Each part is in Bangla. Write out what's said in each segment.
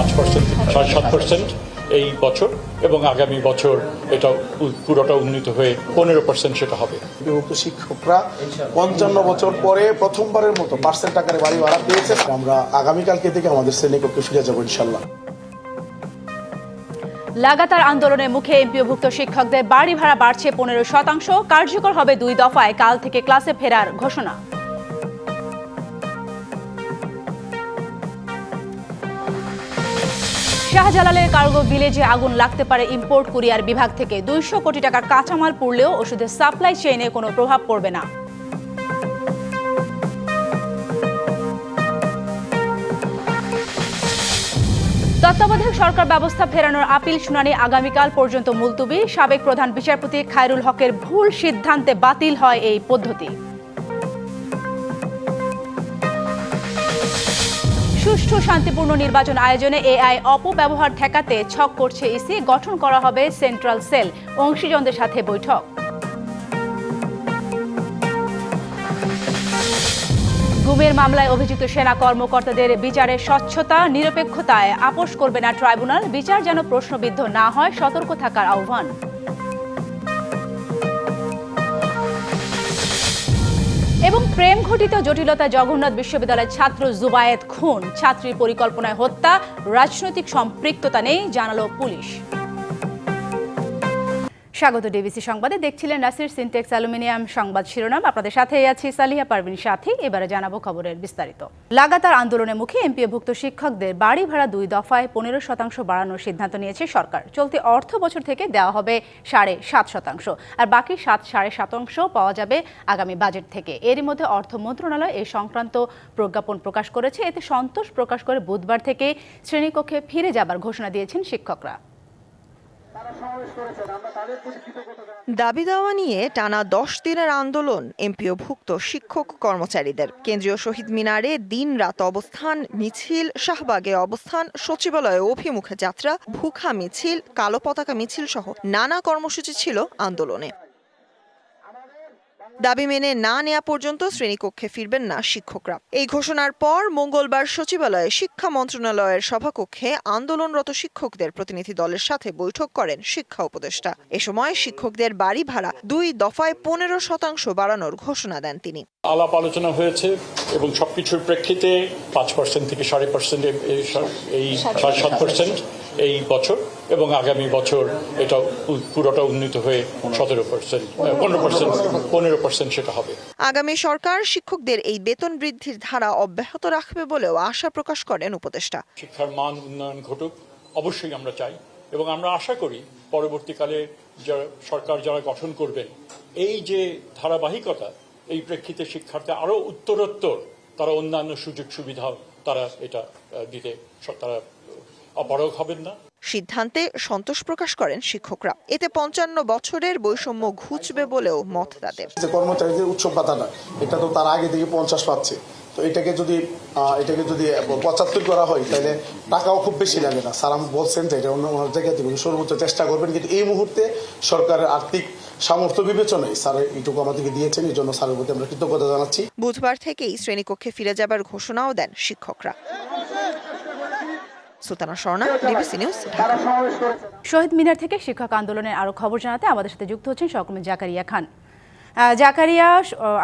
পাঁচ পার্সেন্ট সাড়ে সাত পার্সেন্ট এই বছর এবং আগামী বছর এটা পুরোটা উন্নীত হয়ে পনেরো পার্সেন্ট সেটা হবে। শিক্ষকরা পঞ্চান্ন বছর পরে প্রথমবারের মতো পার্সেন্ট আকারে বাড়ি ভাড়া পেয়েছে। আমরা আগামীকালকে থেকে আমাদের শ্রেণীকক্ষে ফিরে যাব ইনশাল্লাহ লাগাতার আন্দোলনের মুখে এমপিওভুক্ত শিক্ষকদের বাড়ি ভাড়া বাড়ছে পনেরো শতাংশ। কার্যকর হবে দুই দফায়। কাল থেকে ক্লাসে ফেরার ঘোষণা। শাহজালালের কার্গো ভিলেজে আগুন লাগতে পারে ইম্পোর্ট কুরিয়ার বিভাগ থেকে। দুইশো কোটি টাকার কাঁচামাল পুড়লেও ওষুধের সাপ্লাই চেইনে কোনো প্রভাব পড়বে না। তত্ত্বাবধায়ক সরকার ব্যবস্থা ফেরানোর আপিল শুনানি আগামীকাল পর্যন্ত মুলতুবি। সাবেক প্রধান বিচারপতি খায়রুল হকের ভুল সিদ্ধান্তে বাতিল হয় এই পদ্ধতি। সুষ্ঠু, শান্তিপূর্ণ নির্বাচন আয়োজনে এআই অপব্যবহার ঠেকাতে ছক করছে ইসি। গঠন করা হবে সেন্ট্রাল সেল। অংশীজনদের সাথে বৈঠক। গুমের মামলায় অভিযুক্ত সেনা কর্মকর্তাদের বিচারে স্বচ্ছতা, নিরপেক্ষতায় আপোষ করবে না ট্রাইব্যুনাল। বিচার যেন প্রশ্নবিদ্ধ না হয়, সতর্ক থাকার আহ্বান। এবং প্রেম ঘটিত জটিলতা জগন্নাথ বিশ্ববিদ্যালয়ের ছাত্র জুবায়েত খুন। ছাত্রীর পরিকল্পনায় হত্যা, রাজনৈতিক সম্পৃক্ততা নেই, জানালো পুলিশ। স্বাগত ডিবিসি সংবাদে। দেখছিলেন নাসির সিনটেক্স অ্যালুমিনিয়াম সংবাদ শিরোনাম। আপনাদের সাথে আছি সালিহা পারভিন সাথী। এবারে জানাব খবরের বিস্তারিত। লাগাতার আন্দোলনের মুখে এমপিওভুক্ত শিক্ষকদের বাড়ি ভাড়া দুই দফায় পনেরো শতাংশ বাড়ানোর সিদ্ধান্ত নিয়েছে সরকার। চলতি অর্থ বছর থেকে দেওয়া হবে সাড়ে সাত শতাংশ। আর বাকি সাত সাড়ে শতাংশ পাওয়া যাবে আগামী বাজেট থেকে। এরই মধ্যে অর্থ মন্ত্রণালয় এই সংক্রান্ত প্রজ্ঞাপন প্রকাশ করেছে। এতে সন্তোষ প্রকাশ করে বুধবার থেকে শ্রেণীকক্ষে ফিরে যাবার ঘোষণা দিয়েছেন শিক্ষকরা। দাবি দাওয়া নিয়ে টানা দশ দিনের আন্দোলন এমপিওভুক্ত শিক্ষক কর্মচারীদের। কেন্দ্রীয় শহীদ মিনারে দিন রাত অবস্থান, মিছিল, শাহবাগে অবস্থান, সচিবালয়ে অভিমুখে যাত্রা, ভুখা মিছিল, কালো পতাকা মিছিল সহ নানা কর্মসূচি ছিল আন্দোলনে। দাবি মেনে না নেওয়া পর্যন্ত শ্রেণীকক্ষে ফিরবেন না শিক্ষকরা। এই ঘোষণার পর মঙ্গলবার সচিবালয়ে শিক্ষা মন্ত্রণালয়ের সভাকক্ষে আন্দোলনরত শিক্ষকদের প্রতিনিধি দলের সাথে বৈঠক করেন শিক্ষা উপদেষ্টা। এ সময় শিক্ষকদের বাড়ি ভাড়া দুই দফায় পনেরো শতাংশ বাড়ানোর ঘোষণা দেন তিনি। আলাপ আলোচনা হয়েছে এবং সবকিছুর প্রেক্ষিতে পাঁচ পার্সেন্ট থেকে সাড়ে পার্সেন্ট এই সাত পার্সেন্ট এই বছর এবং আগামী বছর এটা পুরোটা উন্নীত হয়ে সতেরো পার্সেন্ট পনেরো পার্সেন্ট পনেরো পার্সেন্ট সেটা হবে। আগামী সরকার শিক্ষকদের এই বেতন বৃদ্ধির ধারা অব্যাহত রাখবে বলেও আশা প্রকাশ করেন উপদেষ্টা। শিক্ষার মান উন্নয়ন ঘটুক অবশ্যই আমরা চাই এবং আমরা আশা করি পরবর্তীকালে যারা সরকার যারা গঠন করবেন এই যে ধারাবাহিকতা এই প্রেক্ষিতে শিক্ষার্থী আরও উত্তরোত্তর তারা অন্যান্য সুযোগ সুবিধা তারা এটা দিতে তারা অপারগ হবেন না। সিদ্ধান্তে সন্তোষ প্রকাশ করেন শিক্ষকরা। এতে পঞ্চান্ন বছরের বৈষম্য ঘুচবে বলেও মত তাদের। কর্মচারীদের উৎসব ভাতাটা এটা তো তার আগে থেকে পঞ্চাশ পাচ্ছে। তো এটাকে যদি এটাকে যদি পঁচাত্তর করা হয় তাহলে টাকাও খুব বেশি লাগে না। স্যার আমি বলছেন যে এটা অন্য অন্য জায়গায় থেকে সর্বোচ্চ চেষ্টা করবেন। কিন্তু এই মুহূর্তে সরকারের আর্থিক সামর্থ্য বিবেচনায় স্যার এইটুকু আমাদেরকে দিয়েছেন এই জন্য স্যারের প্রতি আমরা কৃতজ্ঞতা জানাচ্ছি। বুধবার থেকেই শ্রেণীকক্ষে ফিরে যাবার ঘোষণাও দেন শিক্ষকরা। সুতানা স্বর্ণা ডিবিসি নিউজ শহীদ মিনার থেকে শিক্ষক আন্দোলনের আরও খবর জানাতে আমাদের সাথে যুক্ত হচ্ছেন সহকর্মী জাকারিয়া খান। জাকারিয়া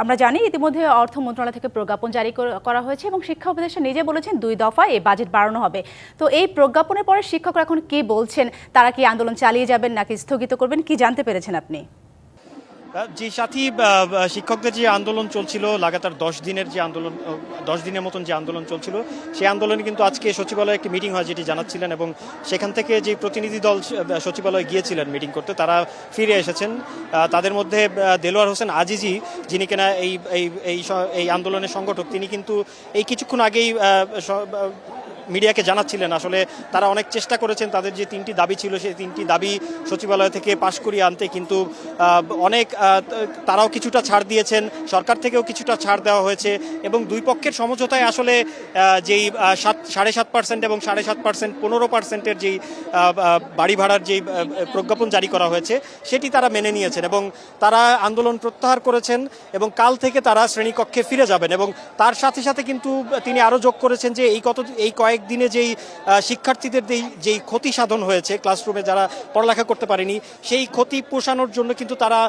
আমরা জানি ইতিমধ্যে অর্থ মন্ত্রণালয় থেকে প্রজ্ঞাপন জারি করা হয়েছে এবং শিক্ষা উপদেষ্টা নিজে বলেছেন দুই দফায় এই বাজেট বাড়ানো হবে। তো এই প্রজ্ঞাপনের পরে শিক্ষকরা এখন কি বলছেন? তারা কি আন্দোলন চালিয়ে যাবেন নাকি স্থগিত করবেন? কি জানতে পেরেছেন আপনি? জি, সাথী শিক্ষকদের যে আন্দোলন চলছিল, লাগাতার দশ দিনের যে আন্দোলন দশ দিনের মতন যে আন্দোলন চলছিল, সেই আন্দোলনে কিন্তু আজকে সচিবালয়ে একটি মিটিং হয়, যেটি জানাচ্ছিলেন এবং সেখান থেকে যে প্রতিনিধি দল সচিবালয়ে গিয়েছিলেন মিটিং করতে, তারা ফিরে এসেছেন। তাদের মধ্যে দেলোয়ার হোসেন আজিজি, যিনি কিনা এই এই এই আন্দোলনের সংগঠক, তিনি কিন্তু এই কিছুক্ষণ আগেই মিডিয়াকে জানাচ্ছিলেন। আসলে তারা অনেক চেষ্টা করেছেন তাদের যে তিনটি দাবি ছিল, সেই তিনটি দাবি সচিবালয় থেকে পাশ করিয়ে আনতে। কিন্তু অনেক তারাও কিছুটা ছাড় দিয়েছেন, সরকার থেকেও কিছুটা ছাড় দেওয়া হয়েছে এবং দুই পক্ষের সমঝোতায় আসলে যেই সাত, সাড়ে সাত পার্সেন্ট এবং সাড়ে সাত পার্সেন্ট, পনেরো পার্সেন্টের যেই বাড়ি ভাড়ার যেই প্রজ্ঞাপন জারি করা হয়েছে, সেটি তারা মেনে নিয়েছেন এবং তারা আন্দোলন প্রত্যাহার করেছেন এবং কাল থেকে তারা শ্রেণীকক্ষে ফিরে যাবেন এবং তার সাথে সাথে কিন্তু তিনি আরও যোগ করেছেন যে এই কত, এই কয়েক কয়েকদিনে যেই শিক্ষার্থীদের যেই যেই ক্ষতি সাধন হয়েছে ক্লাসরুমে যারা পড়ালেখা করতে পারেনি, সেই ক্ষতি পোষানোর জন্য কিন্তু তারা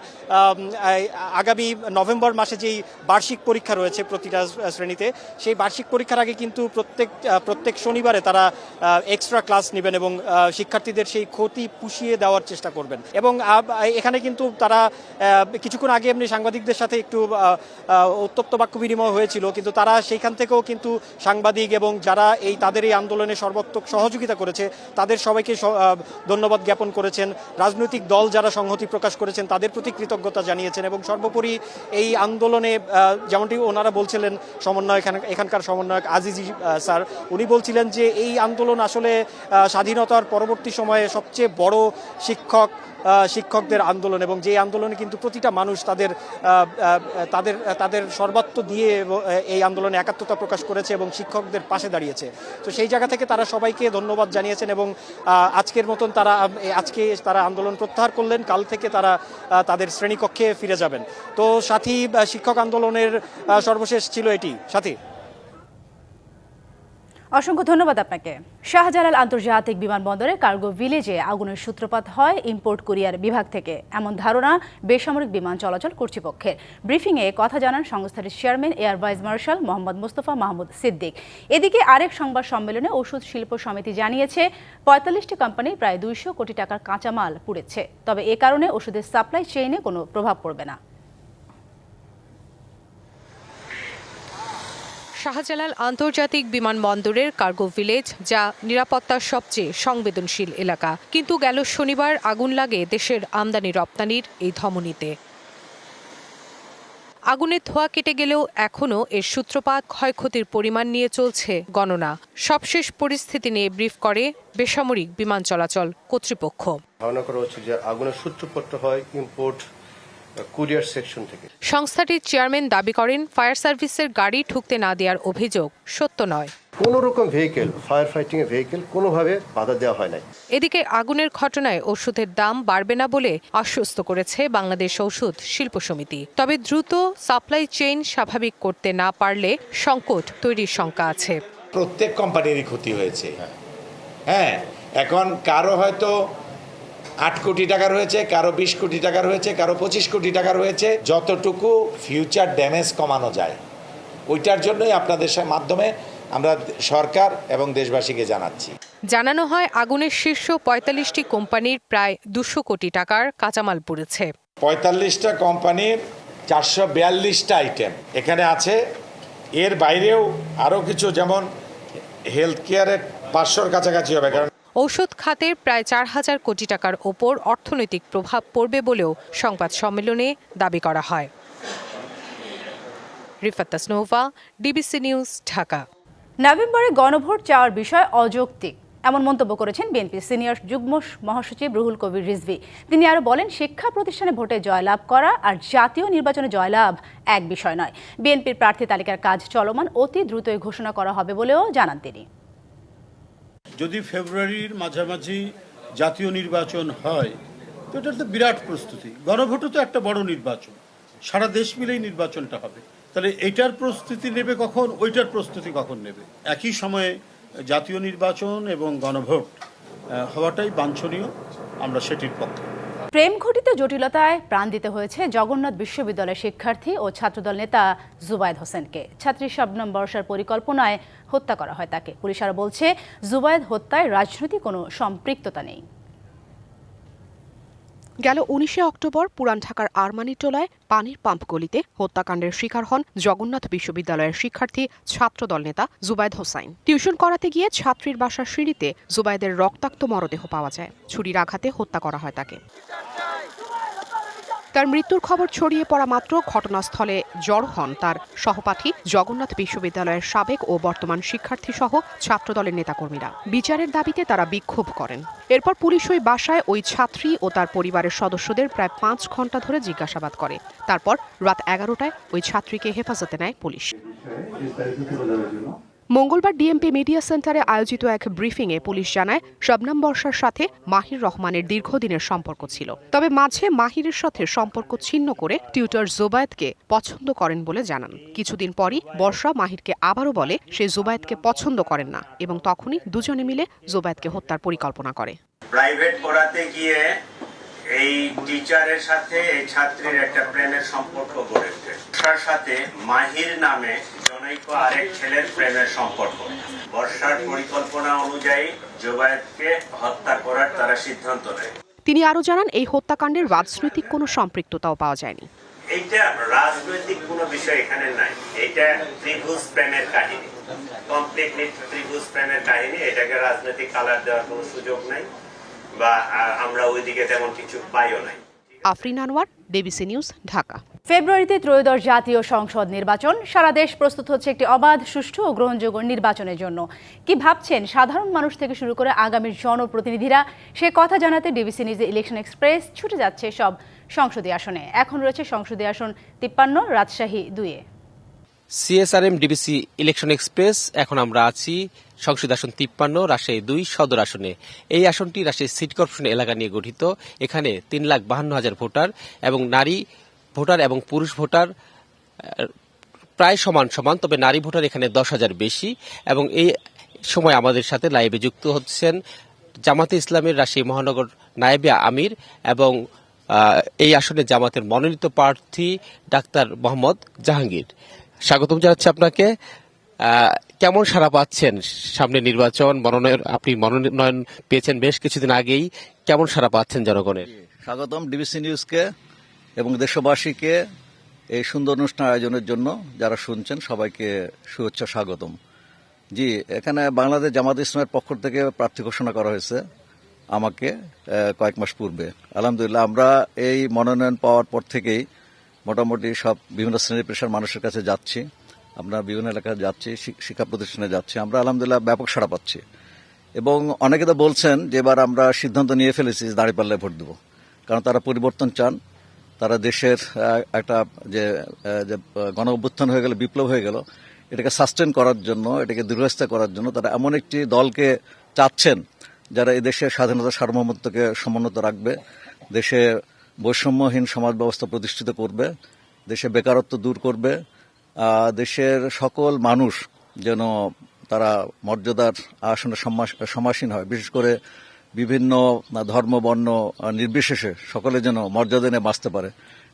আগামী নভেম্বর মাসে যেই বার্ষিক পরীক্ষা রয়েছে প্রতিটা শ্রেণীতে, সেই বার্ষিক পরীক্ষার আগে কিন্তু প্রত্যেক প্রত্যেক শনিবারে তারা এক্সট্রা ক্লাস নেবেন এবং শিক্ষার্থীদের সেই ক্ষতি পুষিয়ে দেওয়ার চেষ্টা করবেন। এবং এখানে কিন্তু তারা কিছুক্ষণ আগে এমনি সাংবাদিকদের সাথে একটু উত্তপ্ত বাক্য বিনিময় হয়েছিল, কিন্তু তারা সেইখান থেকেও কিন্তু সাংবাদিক এবং যারা এই তাদের এই আন্দোলনে সর্বাত্মক সহযোগিতা করেছে। তাদের সবাইকে ধন্যবাদ জ্ঞাপন করেছেন। রাজনৈতিক দল যারা সংহতি প্রকাশ করেছেন, তাদের প্রতি কৃতজ্ঞতা জানিয়েছেন এবং সর্বোপরি এই আন্দোলনে যেমনটি ওনারা বলছিলেন, সমন্বয়ক এখান- এখানকার সমন্বয়ক আজিজি স্যার, উনি বলছিলেন যে এই আন্দোলন আসলে স্বাধীনতার পরবর্তী সময়ে সবচেয়ে বড় শিক্ষক শিক্ষকদের আন্দোলন এবং যে আন্দোলনে কিন্তু প্রতিটা মানুষ তাদের তাদের তাদের সর্বাত্ম দিয়ে এই আন্দোলনে একাত্মতা প্রকাশ করেছে এবং শিক্ষকদের পাশে দাঁড়িয়েছে। তো সেই জায়গা থেকে তারা সবাইকে ধন্যবাদ জানিয়েছেন এবং আজকের মতন তারা আজকে তারা আন্দোলন প্রত্যাহার করলেন, কাল থেকে তারা তাদের শ্রেণীকক্ষে ফিরে যাবেন। তো সাথী শিক্ষক আন্দোলনের সর্বশেষ ছিল এটি। সাথী? অসংখ্য ধন্যবাদ আপনাকে। শাহজালাল আন্তর্জাতিক বিমানবন্দরে কার্গো ভিলেজে আগুনের সূত্রপাত হয় ইম্পোর্ট কুরিয়ার বিভাগ থেকে। এমন ধারণা বেসামরিক বিমান চলাচল কর্তৃপক্ষের। ব্রিফিংয়ে কথা জানান সংস্থাটির chairman, air vice marshal Mohammad Mostafa Mahmud Siddique. এদিকে আরেক সংবাদ সম্মেলনে ওষুধ শিল্প সমিতি জানিয়েছে, পঁয়তাল্লিশটি কোম্পানি প্রায় দুইশো কোটি টাকার কাঁচামাল পুড়েছে। তবে এ কারণে ওষুধের সাপ্লাই চেইনে কোনো প্রভাব পড়বে না। শাহজালাল আন্তর্জাতিক বিমানবন্দরের কার্গো ভিলেজ, যা নিরাপত্তার সবচেয়ে সংবেদনশীল এলাকা। কিন্তু গেল শনিবার আগুন লাগে দেশের আমদানি রপ্তানির এই ধমনীতে। আগুনের ধোঁয়া কেটে গেলেও এখনও এর সূত্রপাত ক্ষয়ক্ষতির পরিমাণ নিয়ে চলছে গণনা। সবশেষ পরিস্থিতি নিয়ে ব্রিফ করে বেসামরিক বিমান চলাচল কর্তৃপক্ষ। ধারণা করা হচ্ছে যে আগুনের সূত্রপাতটা হয় ইম্পোর্ট কুরিয়ার সেকশন থেকে। সংস্থাটির চেয়ারম্যান দাবি করেন ফায়ার সার্ভিসের গাড়ি ঠুকতে না দেওয়ার অভিযোগ সত্য নয়। কোনো রকম ভেহিকেল ফায়ার ফাইটিং এর ভেহিকেল কোনোভাবে বাধা দেওয়া হয় নাই। এদিকে আগুনের ঘটনায় ওষুধের দাম বাড়বে না বলে আশ্বস্ত করেছে বাংলাদেশ ঔষধ শিল্প সমিতি। তবে দ্রুত সাপ্লাই চেইন স্বাভাবিক করতে না পারলে সংকট তৈরির শঙ্কা আছে। প্রত্যেক কোম্পানিরই ক্ষতি হয়েছে। হ্যাঁ এখন কারও হয়তো আট কোটি টাকার হয়েছে কারও বিশ কোটি টাকার হয়েছে কারও পঁচিশ কোটি টাকার হয়েছে যতটুকু ফিউচার ড্যামেজ কমানো যায়। ওইটার জন্যই আপনাদের মাধ্যমে আমরা সরকার এবং দেশবাসীকে জানাচ্ছি। জানানো হয় আগুনের শীর্ষ পঁয়তাল্লিশটি কোম্পানির প্রায় দুশো কোটি টাকার কাঁচামাল পুড়েছে। পঁয়তাল্লিশটা কোম্পানির চারশো বিয়াল্লিশটা আইটেম এখানে আছে এর বাইরেও আরও কিছু যেমন হেলথ কেয়ারের পাঁচশোর কাছাকাছি হবে কারণ ঔষধ খাতের প্রায় চার হাজার কোটি টাকার ওপর অর্থনৈতিক প্রভাব পড়বে বলেও সংবাদ সম্মেলনে দাবি করা হয়। DBC News, Dhaka. নভেম্বরে গণভোট চাওয়ার বিষয় অযৌক্তিক, এমন মন্তব্য করেছেন বিএনপির সিনিয়র যুগ্ম মহাসচিব রুহুল কবির রিজভি। তিনি আরও বলেন, শিক্ষা প্রতিষ্ঠানে ভোটে জয়লাভ করা আর জাতীয় নির্বাচনে জয়লাভ এক বিষয় নয়। বিএনপির প্রার্থী তালিকার কাজ চলমান অতি দ্রুতই ঘোষণা করা হবে বলেও জানান তিনি। যদি ফেব্রুয়ারির মাঝামাঝি জাতীয় নির্বাচন হয়, তো এটা তো বিরাট প্রস্তুতি। গণভোটও তো একটা বড় নির্বাচন। সারা দেশ মিলেই নির্বাচনটা হবে। তাহলে এটার প্রস্তুতি নেবে কখন? ওইটার প্রস্তুতি কখন নেবে? একই সময়ে জাতীয় নির্বাচন এবং গণভোট হওয়াটাই বাঞ্ছনীয়। আমরা সেটির পক্ষে। প্রেম ঘটিত জটিলতায় প্রাণ দিতে হয়েছে জগন্নাথ বিশ্ববিদ্যালয়ের শিক্ষার্থী ও ছাত্রদল নেতা জুবায়দ হোসেনকে। ছাত্রী শবনম বর্ষার পরিকল্পনায় হত্যা করা হয় তাকে। পুলিশ আরও বলছে জুবায়দ হত্যায় রাজনৈতিক কোনো সম্পৃক্ততা নেই। গেল উনিশে অক্টোবর পুরান ঢাকার আরমানিটোলায় পানির পাম্প গলিতে হত্যাকাণ্ডের শিকার হন জগন্নাথ বিশ্ববিদ্যালয়ের শিক্ষার্থী ছাত্রদল নেতা জুবায়দ হোসাইন। টিউশন করাতে গিয়ে ছাত্রীর বাসার সিঁড়িতে জুবায়দের রক্তাক্ত মরদেহ পাওয়া যায়। ছুরির আঘাতে হত্যা করা হয় তাকে। তার মৃত্যুর খবর ছড়িয়ে পড়া মাত্র ঘটনাস্থলে জড়ো হন তার সহপাঠী জগন্নাথ বিশ্ববিদ্যালয়ের সাবেক ও বর্তমান শিক্ষার্থী সহ ছাত্রদলের নেতাকর্মীরা। বিচারের দাবিতে তারা বিক্ষোভ করেন। এরপর পুলিশ ওই বাসায় ওই ছাত্রী ও তার পরিবারের সদস্যদের প্রায় পাঁচ ঘণ্টা ধরে জিজ্ঞাসাবাদ করে। তারপর রাত এগারোটায় ওই ছাত্রীকে হেফাজতে নেয় পুলিশ। মঙ্গলবার ডিএমপি মিডিয়া সেন্টারে আয়োজিত এক ব্রিফিংয়ে পুলিশ জানায়, শবনম বর্ষার সাথে মাহির রহমানের দীর্ঘদিনের সম্পর্ক ছিল। তবে মাঝে মাহিরের সাথে সম্পর্ক ছিন্ন করে টিউটর জোবায়েতকে পছন্দ করেন বলে জানান। কিছুদিন পরই বর্ষা মাহিরকে আবারও বলে, সে জোবায়েতকে পছন্দ করেন না এবং তখনই দুজনে মিলে জোবায়েতকে হত্যার পরিকল্পনা করে। প্রাইভেট পড়াতে গিয়ে এই টিচারের সাথে এই ছাত্রীর একটা প্রেমের সম্পর্ক গড়ে সাথে মাহির নামে আরেক ছেলের প্রেমের সম্পর্ক। বর্ষার পরিকল্পনা অনুযায়ী জোবায়েতকে হত্যা করার তারা সিদ্ধান্ত নেয়। তিনি আরও জানান এই হত্যাকাণ্ডের রাজনৈতিক কোনো সম্পৃক্ততাও পাওয়া যায়নি। এইটা রাজনৈতিক কোনো বিষয় এখানে নাই। এটা ত্রিভুজ প্রেমের কাহিনী। কমপ্লিটলি ত্রিভুজ প্রেমের কাহিনী। এটাকে রাজনৈতিক কালার দেওয়ার কোনো সুযোগ নাই বা আমরা ওইদিকে তেমন কিছু পাইও নাই। Afrin Anwar DBC News Dhaka. ফেব্রুয়ারিতে ত্রয়োদশ জাতীয় সংসদ নির্বাচন। সারা দেশ প্রস্তুত হচ্ছে একটি অবাধ, সুষ্ঠু ও গ্রহণযোগ্য নির্বাচনের জন্য। কি ভাবছেন সাধারণ মানুষ থেকে শুরু করে আগামীর জনপ্রতিনিধিরা? সে কথা জানাতে ডিবিসি নিউজে ইলেকশন এক্সপ্রেস ছুটে যাচ্ছে সব সংসদীয় আসনে। এখন রয়েছে সংসদীয় আসন তিপ্পান্ন, রাজশাহী দুইয়ে সিএসআরএম, ডিবিসি ইলেকশন এক্সপ্রেস, এখন আমরা আছি সংসদ আসন তিপ্পান্ন, রাজশাহী দুই, সদর আসনে। এই আসনটি রাজশাহী সিটি কর্পোরেশন এলাকা নিয়ে গঠিত। এখানে তিন লাখ বাহান্ন হাজার ভোটার এবং নারী ভোটার এবং পুরুষ ভোটার প্রায় সমান সমান, তবে নারী ভোটার এখানে দশ হাজার বেশি এবং এই সময় আমাদের সাথে লাইভে যুক্ত হচ্ছেন জামাতে ইসলামের রাজশাহী মহানগর নায়েবে আমির এবং এই আসনে জামাতের মনোনীত প্রার্থী ডাক্তার মোহাম্মদ জাহাঙ্গীর। স্বাগতম জানাচ্ছি আপনাকে। কেমন সারা পাচ্ছেন সামনে নির্বাচন? মনোনয়ন, আপনি মনোনয়ন পেয়েছেন বেশ কিছুদিন আগেই। কেমন সারা পাচ্ছেন জনগণের? স্বাগতম ডিবিসি নিউজকে। এবং দেশবাসীকে এই সুন্দর অনুষ্ঠান আয়োজনের জন্য যারা শুনছেন, সবাইকে শুভেচ্ছা স্বাগতম। জি, এখানে বাংলাদেশ জামাত ইসলামের পক্ষ থেকে প্রার্থী ঘোষণা করা হয়েছে আমাকে কয়েক মাস পূর্বে। আলহামদুলিল্লাহ, আমরা এই মনোনয়ন পাওয়ার পর থেকেই মোটামুটি সব বিভিন্ন শ্রেণি পেশার মানুষের কাছে যাচ্ছি। আমরা বিভিন্ন এলাকায় যাচ্ছি শিক্ষা প্রতিষ্ঠানে যাচ্ছি। আমরা আলহামদুলিল্লাহ ব্যাপক সাড়া পাচ্ছি। এবং অনেকে তো বলছেন যে এবার আমরা সিদ্ধান্ত নিয়ে ফেলেছি যে দাঁড়িপাল্লায় ভোট দেবো। কারণ তারা পরিবর্তন চান। তারা দেশের একটা যে গণ অভ্যুত্থান হয়ে গেল, বিপ্লব হয়ে গেল, এটাকে সাস্টেন করার জন্য, এটাকে দীর্ঘস্থায়ী করার জন্য তারা এমন একটি দলকে চাচ্ছেন যারা এই দেশের স্বাধীনতা সার্বভৌমত্বকে সমুন্নত রাখবে, দেশে বৈষম্যহীন সমাজ ব্যবস্থা প্রতিষ্ঠিত করবে, দেশে বেকারত্ব দূর করবে দেশের সকল মানুষ যেন তারা মর্যাদার আসনে সমাসীন হয়। বিশেষ করে বিভিন্ন ধর্ম, বর্ণ নির্বিশেষে সকলে যেন মর্যাদা নিয়ে বাঁচতে পারে।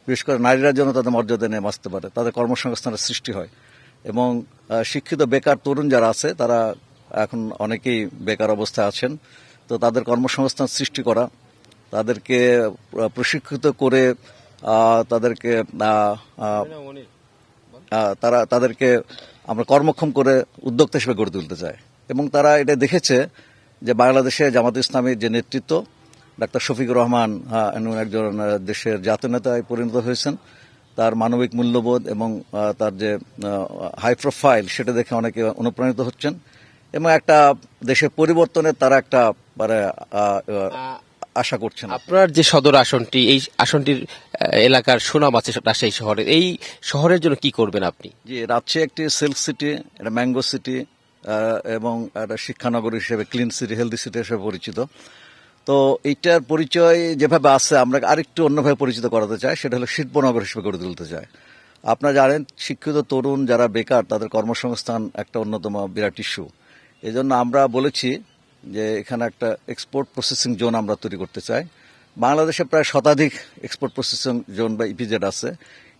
বিশেষ করে নারীরা যেন তাদের মর্যাদা নিয়ে বাঁচতে পারে, তাদের কর্মসংস্থানের সৃষ্টি হয়। এবং শিক্ষিত বেকার তরুণ যারা আছে, তারা এখন অনেকেই বেকার অবস্থায় আছেন। তো তাদের কর্মসংস্থান সৃষ্টি করা, তাদেরকে প্রশিক্ষিত করে তাদেরকে তারা, তাদেরকে আমরা কর্মক্ষম করে উদ্যোক্তা হিসেবে গড়ে তুলতে চাই। এবং তারা এটা দেখেছে যে বাংলাদেশে জামাত ইসলামের যে নেতৃত্ব ডাক্তার শফিকুর রহমান একজন দেশের জাতীয় নেতায় পরিণত হয়েছেন। তার মানবিক মূল্যবোধ এবং তার যে হাই প্রোফাইল সেটা দেখে অনেকে অনুপ্রাণিত হচ্ছেন। এবং একটা দেশের পরিবর্তনের তারা একটা মানে আশা করছেন। আপনার যে সদর আসনটি এই আসনটির এলাকার সুনাম আছে রাজশাহী শহরের। এই শহরের জন্য কি করবেন আপনি? যে রাজশাহী একটি সিল্ক সিটি একটা ম্যাঙ্গো সিটি এবং একটা শিক্ষানগরী হিসেবে ক্লিন সিটি হেলদি সিটি হিসেবে পরিচিত। তো এইটার পরিচয় যেভাবে আছে, আমরা আরেকটু অন্যভাবে পরিচিত করাতে চাই, সেটা হলো শিল্পনগর হিসেবে গড়ে তুলতে চাই। আপনারা জানেন, শিক্ষিত তরুণ যারা বেকার, তাদের কর্মসংস্থান একটা অন্যতম বিরাট ইস্যু এই জন্য আমরা বলেছি যে এখানে একটা এক্সপোর্ট প্রসেসিং জোন আমরা তৈরি করতে চাই। বাংলাদেশে প্রায় শতাধিক এক্সপোর্ট প্রসেসিং জোন বা ইপিজেড আছে।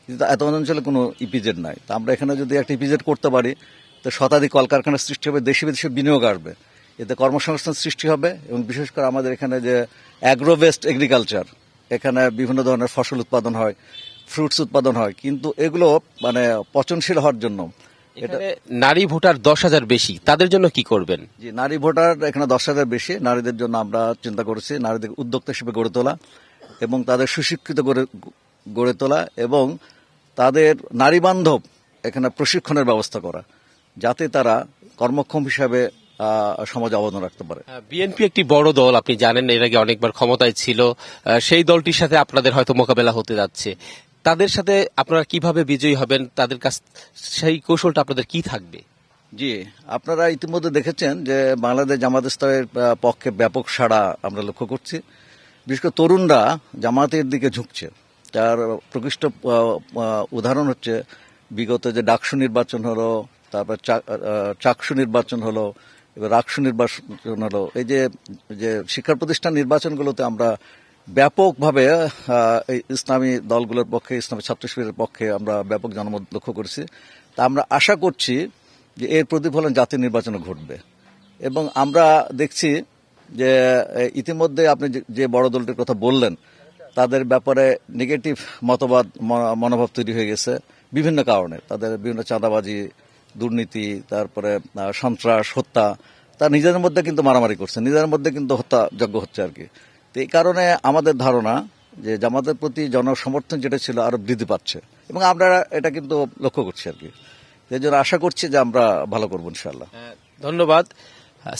কিন্তু এত অঞ্চলে কোনো ইপিজেড নাই। তো আমরা এখানে যদি একটা ইপিজেড করতে পারি তো শতাধিক কলকারখানার সৃষ্টি হবে দেশে বিদেশে বিনিয়োগ আসবে। এতে কর্মসংস্থান সৃষ্টি হবে এবং বিশেষ করে আমাদের এখানে যে অ্যাগ্রো বেসড এগ্রিকালচার এখানে বিভিন্ন ধরনের ফসল উৎপাদন হয় ফ্রুটস উৎপাদন হয়। কিন্তু এগুলো মানে পচনশীল হওয়ার জন্য এটা নারী ভোটার দশ হাজার বেশি তাদের জন্য কি করবেন? জি নারী ভোটার এখানে দশ হাজার বেশি নারীদের জন্য আমরা চিন্তা করেছি নারীদের উদ্যোক্তা হিসেবে গড়ে তোলা এবং তাদের সুশিক্ষিত করে গড়ে তোলা এবং তাদের নারী বান্ধব এখানে প্রশিক্ষণের ব্যবস্থা করা। যাতে তারা কর্মক্ষম হিসাবে সমাজে অবদান রাখতে পারে। বিএনপি একটি বড় দল আপনি জানেন এর আগে অনেকবার ক্ষমতায় ছিল। সেই দলটির সাথে আপনাদের হয়তো মোকাবেলা হতে যাচ্ছে। তাদের সাথে আপনারা কীভাবে বিজয়ী হবেন? তাদের কাছ সেই কৌশলটা আপনাদের কি থাকবে? জি আপনারা ইতিমধ্যে দেখেছেন যে বাংলাদেশ জামাত ইসলামের পক্ষে ব্যাপক সাড়া আমরা লক্ষ্য করছি। বিশেষ করে তরুণরা জামাতের দিকে ঝুঁকছে। তার প্রকৃষ্ট উদাহরণ হচ্ছে বিগত যে ডাকসু নির্বাচন হলো তারপর চাকসু নির্বাচন হলো, এবার রাকসু নির্বাচন হলো। এই যে যে শিক্ষা প্রতিষ্ঠান নির্বাচনগুলোতে আমরা ব্যাপকভাবে এই ইসলামী দলগুলোর পক্ষে, ইসলামী ছাত্র শিবিরের পক্ষে আমরা ব্যাপক জনমত লক্ষ্য করছি। তা আমরা আশা করছি যে এর প্রতিফলন জাতীয় নির্বাচনে ঘটবে। এবং আমরা দেখছি যে ইতিমধ্যে আপনি যে- বড় দলটির কথা বললেন, তাদের ব্যাপারে নেগেটিভ মতবাদ মনোভাব তৈরি হয়ে গেছে বিভিন্ন কারণে। তাদের বিভিন্ন চাঁদাবাজি দুর্নীতি, তারপরে সন্ত্রাস, হত্যা তার নিজেদের মধ্যে কিন্তু মারামারি করছে, নিজেদের মধ্যে কিন্তু হত্যা হত্যাযজ্ঞ হচ্ছে আর কি। তো এই কারণে আমাদের ধারণা যে জামাতের প্রতি জনসমর্থন যেটা ছিল আরও বৃদ্ধি পাচ্ছে এবং আমরা এটা কিন্তু লক্ষ্য করছি আর কি। এই জন্য আশা করছি যে আমরা ভালো করব ইনশাল্লাহ ধন্যবাদ।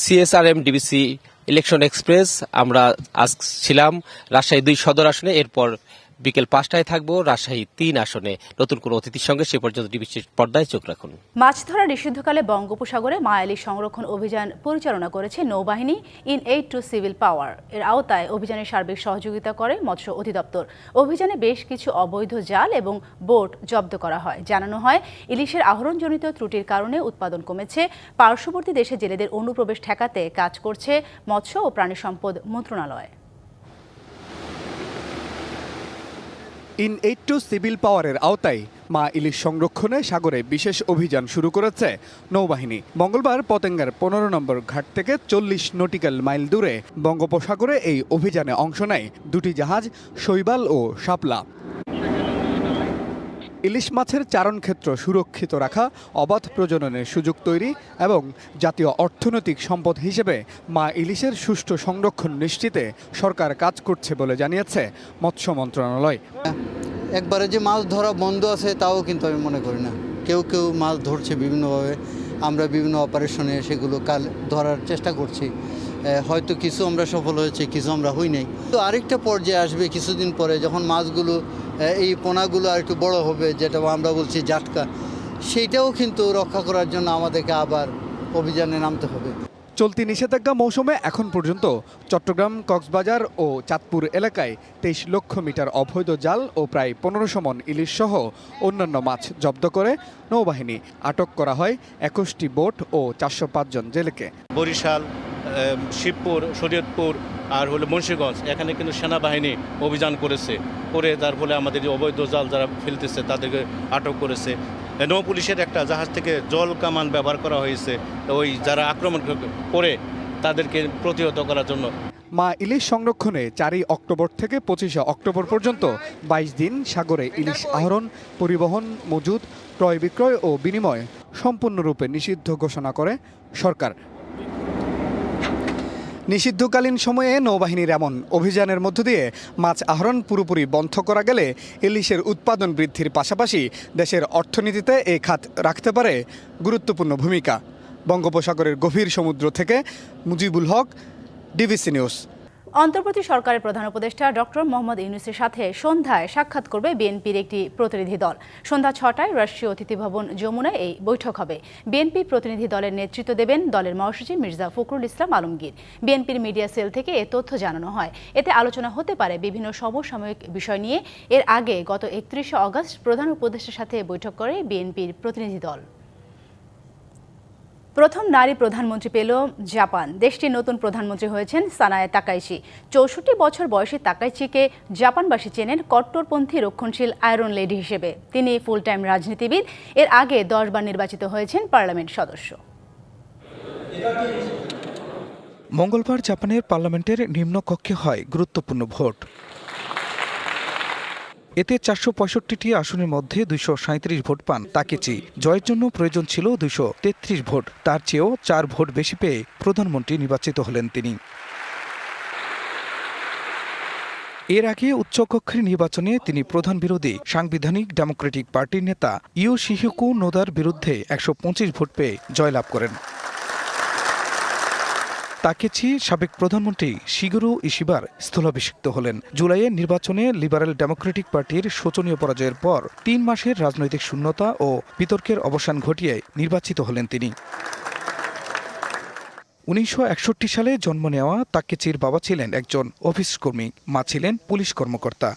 সিএসআরএম ডিবিসি ইলেকশন এক্সপ্রেস, আমরা আজ ছিলাম রাজশাহী দুই সদর আসনে, এরপর বিকেল পাঁচটায় থাকব রাজশাহী তিন আসনে। নতুন কোনো অতিথির সঙ্গে সে পর্যন্ত ডিবিসির পর্দায় চোখ রাখুন। মাছ ধরা নিষিদ্ধকালে বঙ্গোপসাগরে মায়ালি সংরক্ষণ অভিযান পরিচালনা করেছে নৌবাহিনী in aid to civil power. এর আওতায় অভিযানে সার্বিক সহযোগিতা করে মৎস্য অধিদপ্তর। অভিযানে বেশ কিছু অবৈধ জাল এবং বোট জব্দ করা হয়। জানানো হয়, ইলিশের আহরণজনিত ত্রুটির কারণে উৎপাদন কমেছে। পার্শ্ববর্তী দেশে জেলেদের অনুপ্রবেশ ঠেকাতে কাজ করছে মৎস্য ও প্রাণী সম্পদ মন্ত্রণালয়। ইন এইট টু সিভিল পাওয়ারের আওতায় মা ইলিশ সংরক্ষণে সাগরে বিশেষ অভিযান শুরু করেছে নৌবাহিনী। মঙ্গলবার পতেঙ্গার পনেরো নম্বর ঘাট থেকে চল্লিশ নটিক্যাল মাইল দূরে বঙ্গোপসাগরে এই অভিযানে অংশ নেয় দুটি জাহাজ, শৈবাল ও শাপলা। ইলিশ মাছের চারণ ক্ষেত্র সুরক্ষিত রাখা, অবাধ প্রজননের সুযোগ তৈরি এবং জাতীয় অর্থনৈতিক সম্পদ হিসেবে মা ইলিশের সুষ্ঠু সংরক্ষণ নিশ্চিতে সরকার কাজ করছে বলে জানিয়েছে মৎস্য মন্ত্রণালয়। একবারে যে মাছ ধরা বন্ধ আছে তাও কিন্তু আমি মনে করি না। কেউ কেউ মাছ ধরছে বিভিন্নভাবে। আমরা বিভিন্ন অপারেশনে সেগুলো কাল ধরার চেষ্টা করছি। হয়তো কিছু আমরা সফল হয়েছে, কিছু আমরা হই নাই। তো আরেকটা পর্যায়ে আসবে কিছুদিন পরে যখন মাছগুলো এই পোনাগুলো আর একটু বড় হবে যেটা আমরা বলছি জাটকা সেইটাও কিন্তু রক্ষা করার জন্য আমাদেরকে আবার অভিযানে নামতে হবে। চলতি নিষেধাজ্ঞা মৌসুমে এখন পর্যন্ত চট্টগ্রাম কক্সবাজার ও চাঁদপুর এলাকায় তেইশ লক্ষ মিটার অবৈধ জাল ও প্রায় পনেরোশো মন ইলিশ সহ অন্যান্য মাছ জব্দ করে নৌবাহিনী। আটক করা হয় একুশটি বোট ও চারশো জন জেলেকে। বরিশাল শিবপুর শরীয়তপুর আর হলো মুন্সিগঞ্জ, এখানে কিন্তু সেনাবাহিনী অভিযান করেছে। করে তার ফলে আমাদের অবৈধ জাল যারা ফেলতেছে, তাদেরকে আটক করেছে। নৌ পুলিশের একটা জাহাজ থেকে জল কামান ব্যবহার করা হয়েছে। ওই যারা আক্রমণ করে তাদেরকে প্রতিহত করার জন্য। মা ইলিশ সংরক্ষণে চারই অক্টোবর থেকে পঁচিশে অক্টোবর পর্যন্ত বাইশ দিন সাগরে ইলিশ আহরণ, পরিবহন মজুদ, ক্রয় বিক্রয় ও বিনিময় সম্পূর্ণরূপে নিষিদ্ধ ঘোষণা করে সরকার। নিষিদ্ধকালীন সময়ে নৌবাহিনীর এমন অভিযানের মধ্য দিয়ে মাছ আহরণ পুরোপুরি বন্ধ করা গেলে ইলিশের উৎপাদন বৃদ্ধির পাশাপাশি দেশের অর্থনীতিতে এই খাত রাখতে পারে গুরুত্বপূর্ণ ভূমিকা। বঙ্গোপসাগরের গভীর সমুদ্র থেকে মুজিবুল হক, ডিবিসি নিউজ। অন্তর্বর্তী সরকারের প্রধান উপদেষ্টা ডক্টর মোহাম্মদ ইউনুসের সাথে সন্ধ্যায় সাক্ষাৎ করবে বিএনপির একটি প্রতিনিধি দল। সন্ধ্যা ছটায় রাষ্ট্রীয় অতিথি ভবন যমুনায় এই বৈঠক হবে। বিএনপি প্রতিনিধি দলের নেতৃত্ব দেবেন দলের মহাসচিব মির্জা ফখরুল ইসলাম আলমগীর। বিএনপির মিডিয়া সেল থেকে এ তথ্য জানানো হয়। এতে আলোচনা হতে পারে বিভিন্ন সমসাময়িক বিষয় নিয়ে। এর আগে গত একত্রিশে অগস্ট প্রধান উপদেষ্টার সাথে বৈঠক করে বিএনপির প্রতিনিধি দল। প্রথম নারী প্রধানমন্ত্রী পেল জাপান। দেশটির নতুন প্রধানমন্ত্রী হয়েছেন সানায় তাকাইচি। চৌষট্টি বছর বয়সী তাকাইচিকে জাপানবাসী চেনেন কট্টরপন্থী রক্ষণশীল আয়রন লেডি হিসেবে। তিনি ফুল টাইম রাজনীতিবিদ। এর আগে দশবার নির্বাচিত হয়েছেন পার্লামেন্ট সদস্য। মঙ্গলবার জাপানের পার্লামেন্টের নিম্নকক্ষে হয় গুরুত্বপূর্ণ ভোট। এতে চারশো পঁয়ষট্টিটি আসনের মধ্যে দুইশো সাঁত্রিশ ভোট পান তাকেচি। জয়ের জন্য প্রয়োজন ছিল দুইশো তেত্রিশ ভোট। তার চেয়েও চার ভোট বেশি পেয়ে প্রধানমন্ত্রী নির্বাচিত হলেন তিনি। এর আগে উচ্চকক্ষের নির্বাচনে তিনি প্রধান বিরোধী সাংবিধানিক ডেমোক্রেটিক পার্টির নেতা ইউ শিহুকু নোদার বিরুদ্ধে একশো পঁচিশ ভোট পেয়ে জয়লাভ করেন। তাকেচি সাবেক প্রধানমন্ত্রী শিগুরু ইশিবার স্থলাভিষিক্ত হলেন। জুলাইয়ের নির্বাচনে লিবারেল ডেমোক্রেটিক পার্টির শোচনীয় পরাজয়ের পর তিন মাসের রাজনৈতিক শূন্যতা ও বিতর্কের অবসান ঘটিয়ে নির্বাচিত হলেন তিনি। উনিশশো একষট্টি সালে জন্ম নেওয়া তাকেচির বাবা ছিলেন একজন অফিস কর্মী। মা ছিলেন পুলিশ কর্মকর্তা।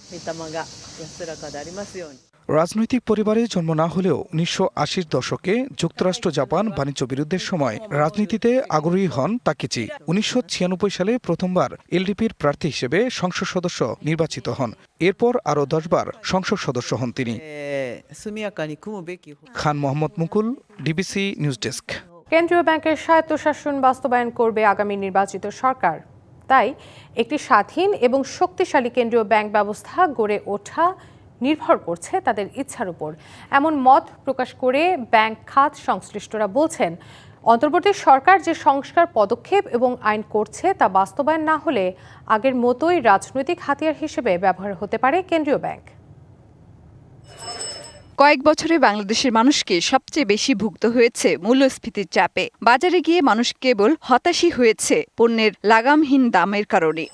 রাজনৈতিক পরিবারে জন্ম না হলেও উনিশশো দশকে যুক্তরাষ্ট্র, জাপান বাণিজ্য বিরুদ্ধের সময় রাজনীতিতে আগ্রহী হন তাকেচি। উনিশশো সালে প্রথমবার এলডিপির প্রার্থী হিসেবে সংসদ সদস্য নির্বাচিত হন। এরপর আরও দশবার সংসদ সদস্য হন তিনি। Khan Mohammad Mukul, DBC News desk. কেন্দ্রীয় ব্যাংকের স্বায়ত্তশাসন বাস্তবায়ন করবে আগামী নির্বাচিত সরকার। তাই একটি স্বাধীন এবং শক্তিশালী কেন্দ্রীয় ব্যাংক ব্যবস্থা গড়ে ওঠা নির্ভর করছে তাদের ইচ্ছার উপর। এমন মত প্রকাশ করে ব্যাংক খাত সংশ্লিষ্টরা বলছেন, অন্তর্বর্তী সরকার যে সংস্কার পদক্ষেপ এবং আইন করছে তা বাস্তবায়ন না হলে আগের মতোই রাজনৈতিক হাতিয়ার হিসেবে ব্যবহার হতে পারে কেন্দ্রীয় ব্যাংক। কয়েক বছরে বাংলাদেশের মানুষকে সবচেয়ে বেশি ভুক্ত হয়েছে মূল্যস্ফীতির চাপে। বাজারে গিয়ে মানুষ কেবল হতাশই হয়েছে পণ্যের লাগামহীন দামের কারণে।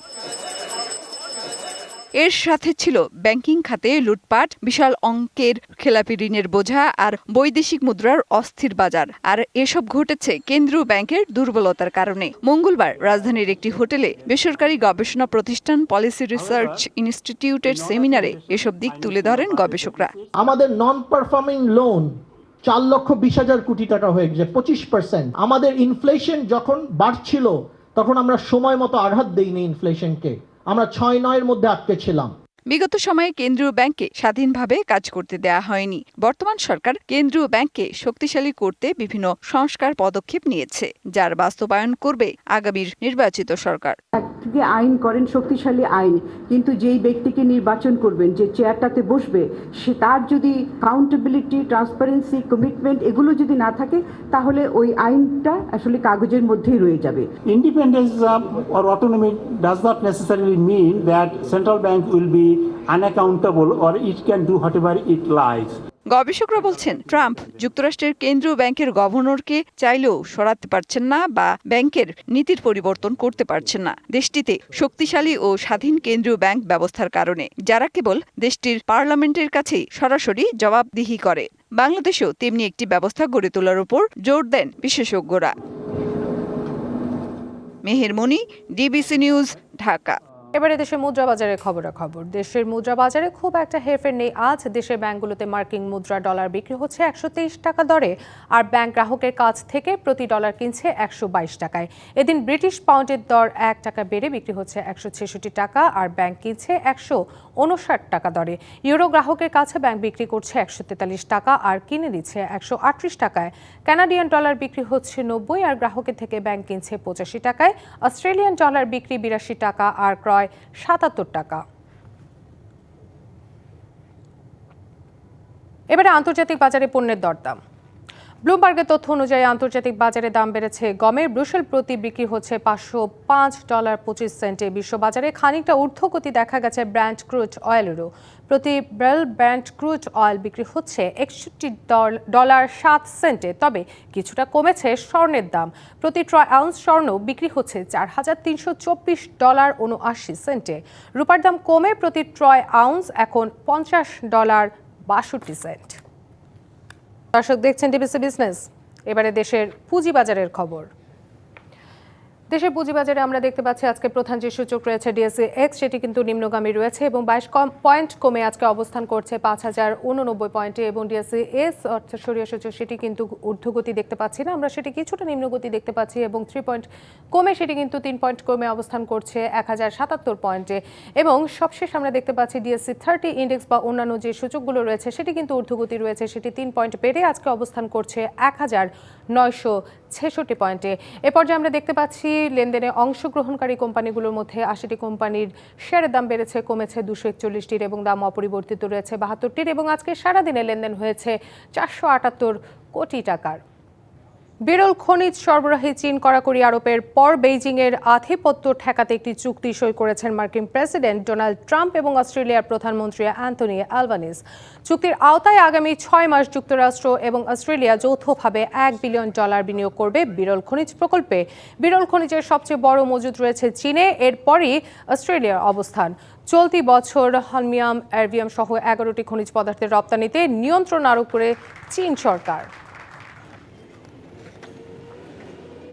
এর সাথে ছিল ব্যাংকিং খাতে লুটপাট, বিশাল অঙ্কের খেলাপি ঋণের বোঝা আর বৈদেশিক মুদ্রার অস্থির বাজার। আর এসব ঘটেছে কেন্দ্রীয় ব্যাংকের দুর্বলতার কারণে। মঙ্গলবার রাজধানীর একটি হোটেলে বেসরকারি গবেষণা প্রতিষ্ঠান পলিসি রিসার্চ ইনস্টিটিউটের সেমিনারে এসব দিক তুলে ধরেন গবেষকরা। আমাদের নন পারফর্মিং লোন চার লক্ষ বিশ হাজার কোটি টাকা হয়ে গেছে, পঁচিশ পার্সেন্ট আমাদের ইনফ্লেশন যখন বাড়ছিল, তখন আমরা সময় মতো আঘাত দেইনি ইনফ্লেশনকে আমরা ছয় নয়ের মধ্যে আটকে ছিলাম। বিগত সময়ে কেন্দ্রীয় ব্যাংককে স্বাধীনভাবে কাজ করতে দেয়া হয়নি। বর্তমান সরকার কেন্দ্রীয় ব্যাংককে শক্তিশালী করতে বিভিন্ন সংস্কার পদক্ষেপ নিয়েছে যার বাস্তবায়ন করবে আগামীর নির্বাচিত সরকার। থেকে আইন করেন শক্তিশালী আইন কিন্তু যেই ব্যক্তিকে নির্বাচন করবেন যে চেয়ারটাতে বসবে সে তার যদি কাউন্টেবিলিটি ট্রান্সপারেন্সি কমিটমেন্ট এগুলো যদি না থাকে তাহলে ওই আইনটা আসলে কাগজের মধ্যেই রয়ে যাবে। Independence or autonomy does not necessarily mean that central bank will be unaccountable or it can do whatever it likes. গবেষকরা বলছেন, ট্রাম্প যুক্তরাষ্ট্রের কেন্দ্রীয় ব্যাংকের গভর্নরকে চাইলেও সরাতে পারছেন না বা ব্যাংকের নীতির পরিবর্তন করতে পারছেন না। দেশটিতে শক্তিশালী ও স্বাধীন কেন্দ্রীয় ব্যাংক ব্যবস্থার কারণে, যারা কেবল দেশটির পার্লামেন্টের কাছেই সরাসরি জবাবদিহি করে, বাংলাদেশেও তেমনি একটি ব্যবস্থা গড়ে তোলার উপর জোর দেন বিশেষজ্ঞরা। Meher Mehermoni DBC News, Dhaka. এবারে দেশের মুদ্রা বাজারের খবরাখবর। দেশের মুদ্রা বাজারে খুব একটা হেরফের নেই। আজ দেশের ব্যাংকগুলোতে মার্কিন মুদ্রা ডলার বিক্রি হচ্ছে একশো তেইশ টাকা দরে, আর ব্যাংক গ্রাহকের কাছ থেকে প্রতি ডলার কিনছে একশো বাইশ টাকায়। এদিন ব্রিটিশ পাউন্ডের দর এক টাকা বেড়ে বিক্রি হচ্ছে একশো ছেষট্টি টাকা, আর ব্যাংক কিনছে একশো উনষাট টাকা দরে। ইউরো গ্রাহকের কাছে ব্যাংক বিক্রি করছে একশো তেতাল্লিশ টাকা, আর কিনে দিচ্ছে একশো আটত্রিশ টাকায়। কানাডিয়ান ডলার বিক্রি হচ্ছে নব্বই, আর গ্রাহকের থেকে ব্যাংক কিনছে পঁচাশি টাকায়। অস্ট্রেলিয়ান ডলার বিক্রি বিরাশি টাকা, আর ক্রয় সাতাত্তর টাকা। এবারে আন্তর্জাতিক বাজারে পণ্যের দরদাম। ব্লুমবার্গের তথ্য অনুযায়ী আন্তর্জাতিক বাজারে দাম বেড়েছে। গমের ব্রুসেল প্রতি বিক্রি হচ্ছে পাঁচশো পাঁচ ডলার পঁচিশ সেন্টে। বিশ্ববাজারে খানিকটা ঊর্ধ্বগতি দেখা গেছে ব্র্যান্ড ক্রুজ অয়েলেরও। প্রতি ব্রেল ব্র্যান্ড ক্রুড অয়েল বিক্রি হচ্ছে একষট্টি ডলার সাত সেন্টে, তবে কিছুটা কমেছে স্বর্ণের দাম। প্রতি ট্রয় আউন্স স্বর্ণ বিক্রি হচ্ছে চার হাজার তিনশো চব্বিশ ডলার উনআশি সেন্টে। রূপার দাম কমে প্রতি ট্রয় আউন্স এখন পঞ্চাশ ডলার বাষট্টি সেন্ট। দর্শক দেখছেন ডিবিসি বিজনেস। এবারে দেশের পুঁজিবাজারের খবর। দেশের পুঁজিবাজারে আমরা দেখতে পাচ্ছি আজকে প্রধান যে সূচক রয়েছে ডিএসসি এক্স, সেটি কিন্তু নিম্নগামী রয়েছে এবং বাইশ পয়েন্ট কমে আজকে অবস্থান করছে পাঁচ হাজার উননব্বই পয়েন্টে এবং ডিএসসি এস অর্থাৎ সরিয়া সূচক, সেটি কিন্তু ঊর্ধ্বগতি দেখতে পাচ্ছি না। আমরা সেটি কিছুটা নিম্নগতি দেখতে পাচ্ছি এবং থ্রি পয়েন্ট কমে সেটি কিন্তু তিন পয়েন্ট কমে অবস্থান করছে এক হাজার সাতাত্তর পয়েন্টে। এবং সবশেষ আমরা দেখতে পাচ্ছি ডিএসসি থার্টি ইন্ডেক্স বা অন্যান্য যে সূচকগুলো রয়েছে, সেটি কিন্তু ঊর্ধ্বগতি রয়েছে, সেটি তিন পয়েন্ট বেড়ে আজকে অবস্থান করছে এক হাজার নয়শো ছেষট্টি পয়েন্টে। এ পর্যায়ে আমরা দেখতে পাচ্ছি লেনদেনে অংশগ্রহণকারী কোম্পানিগুলোর মধ্যে আশিটি কোম্পানির শেয়ারের দাম বেড়েছে, কমেছে দুশো একচল্লিশটির এবং দাম অপরিবর্তিত রয়েছে বাহাত্তরটির এবং আজকে সারাদিনে লেনদেন হয়েছে চারশো আটাত্তর কোটি টাকার। বিরল খনিজ সরবরাহে চীন কড়াকড়ি আরোপের পর বেইজিংয়ের আধিপত্য ঠেকাতে একটি চুক্তি সই করেছেন মার্কিন প্রেসিডেন্ট ডোনাল্ড ট্রাম্প এবং অস্ট্রেলিয়ার প্রধানমন্ত্রী অ্যান্থনি অ্যালবানিজ চুক্তির আওতায় আগামী ছয় মাস যুক্তরাষ্ট্র এবং অস্ট্রেলিয়া যৌথভাবে এক বিলিয়ন ডলার বিনিয়োগ করবে বিরল খনিজ প্রকল্পে। বিরল খনিজের সবচেয়ে বড় মজুদ রয়েছে চীনে, এরপরই অস্ট্রেলিয়ার অবস্থান। চলতি বছর হলমিয়াম অ্যারভিয়াম সহ এগারোটি খনিজ পদার্থের রপ্তানিতে নিয়ন্ত্রণ আরোপ করে চীন সরকার।